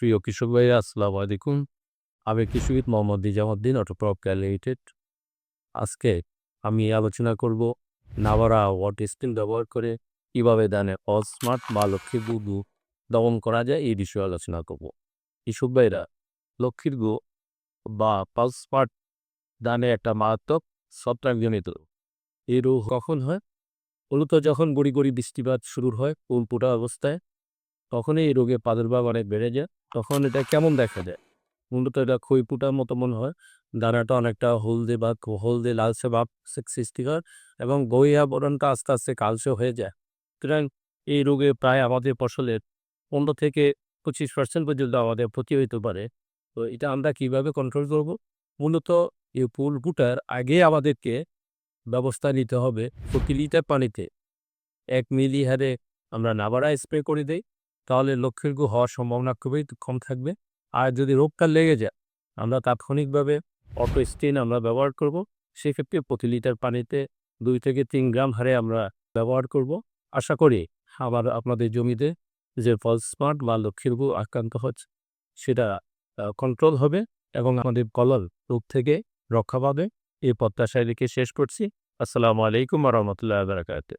প্রিয় কৃষক ভাইরা, আসসালামু আলাইকুম। আমি কৃষিবিদ মোহাম্মদ নিজামুদ্দিন, অটোপ্রপ লিমিটেড আজকে আমি আলোচনা করব নাভারা ওয়াট স্পিন ব্যবহার করে কীভাবে ধানে স্মার্ট বা লক্ষ্মীর গু দমন করা যায় এই বিষয়ে আলোচনা করব। কৃষক ভাইরা লক্ষ্মীর গু বা পালস স্মার্ট ধানে একটা মারাত্মক ছত্রাকজনিত এই রোগ কখন হয়? মূলত যখন গড়ি গড়ি বৃষ্টিপাত শুরু হয়, ফুল অবস্থায়, তখনই এই রোগে প্রাদুর্ভাব অনেক বেড়ে যায়। তখন এটা কেমন দেখা যায়? মূলত এটা খই ফুটার মতো মনে হয়। দানাটা অনেকটা হলদে বা হলদে লালচে ভাব সৃষ্টি হয় এবং বরণটা আস্তে আস্তে কালচে হয়ে যায়। সুতরাং এই রোগে প্রায় আমাদের ফসলের পনেরো থেকে পঁচিশ পার্সেন্ট পর্যন্ত আমাদের ক্ষতি হইতে পারে। তো এটা আমরা কীভাবে কন্ট্রোল করব? মূলত এই ফুল ফুটার আগে আমাদেরকে ব্যবস্থা নিতে হবে প্রতি লিটার পানিতে। এক মিলি হারে আমরা নাবারা স্প্রে করে দেই। তাহলে লক্ষ্মীর গু হওয়ার সম্ভাবনা খুবই কম থাকবে। আর যদি রোগটা লেগে যায়, আমরা তাৎক্ষণিকভাবে অটো স্টেন আমরা ব্যবহার করব। সেক্ষেত্রে প্রতি লিটার পানিতে দুই থেকে তিন গ্রাম হারে আমরা ব্যবহার করব। আশা করি আবার আপনাদের জমিতে যে ফল স্মার্ট বা লক্ষ্মীর গু আক্রান্ত হচ্ছে, সেটা কন্ট্রোল হবে এবং আমাদের কলল রোগ থেকে রক্ষা পাবে। এই প্রত্যাশায় রেখে শেষ করছি। আসসালামু আলাইকুম রহমতুল্লাহ বারকাতে